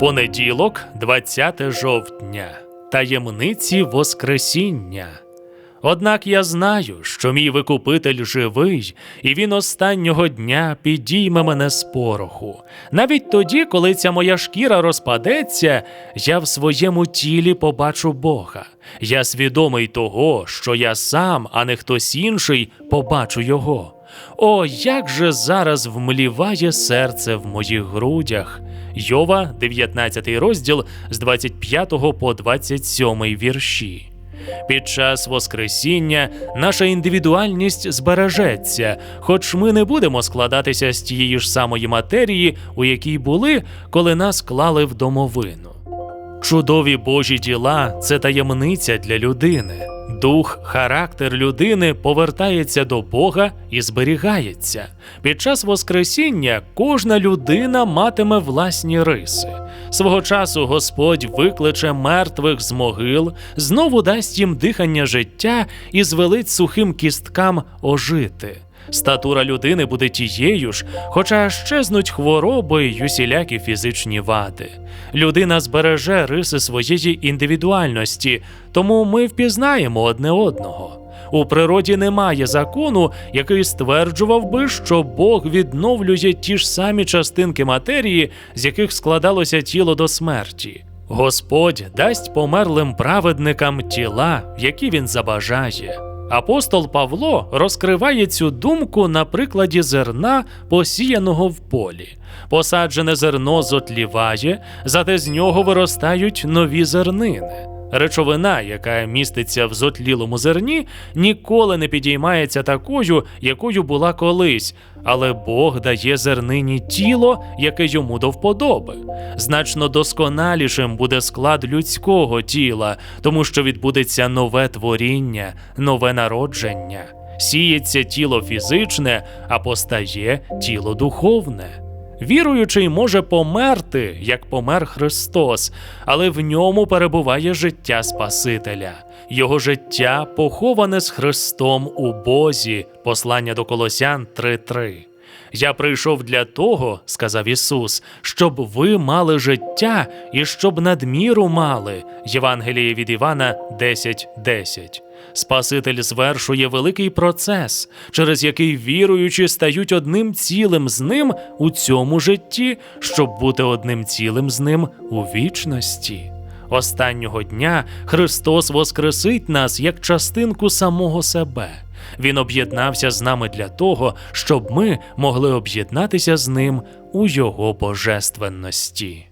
Понеділок, 20 жовтня. Таємниці Воскресіння. Однак я знаю, що мій викупитель живий, і він останнього дня підійме мене з пороху. Навіть тоді, коли ця моя шкіра розпадеться, я в своєму тілі побачу Бога. Я свідомий того, що я сам, а не хтось інший, побачу його. О, як же зараз вмліває серце в моїх грудях. Йова, 19 розділ з 25 по 27 вірші. Під час Воскресіння наша індивідуальність збережеться, хоч ми не будемо складатися з тієї ж самої матерії, у якій були, коли нас клали в домовину. Чудові Божі діла це таємниця для людини. Дух, характер людини повертається до Бога і зберігається. Під час Воскресіння кожна людина матиме власні риси. Свого часу Господь викличе мертвих з могил, знову дасть їм дихання життя і звелить сухим кісткам ожити. Статура людини буде тією ж, хоча щезнуть хвороби й усілякі фізичні вади. Людина збереже риси своєї індивідуальності, тому ми впізнаємо одне одного. У природі немає закону, який стверджував би, що Бог відновлює ті ж самі частинки матерії, з яких складалося тіло до смерті. Господь дасть померлим праведникам тіла, які він забажає. Апостол Павло розкриває цю думку на прикладі зерна, посіяного в полі. Посаджене зерно зотліває, зате з нього виростають нові зернини. Речовина, яка міститься в зотлілому зерні, ніколи не підіймається такою, якою була колись, але Бог дає зернині тіло, яке йому до вподоби. Значно досконалішим буде склад людського тіла, тому що відбудеться нове творіння, нове народження. Сіється тіло фізичне, а постає тіло духовне. Віруючий може померти, як помер Христос, але в ньому перебуває життя Спасителя. Його життя поховане з Христом у Бозі. Послання до Колосян 3.3. Я прийшов для того, сказав Ісус, щоб ви мали життя і щоб надміру мали. Євангеліє від Івана 10.10. Спаситель звершує великий процес, через який віруючі стають одним цілим з ним у цьому житті, щоб бути одним цілим з ним у вічності. Останнього дня Христос воскресить нас як частинку самого себе. Він об'єднався з нами для того, щоб ми могли об'єднатися з ним у Його божественності.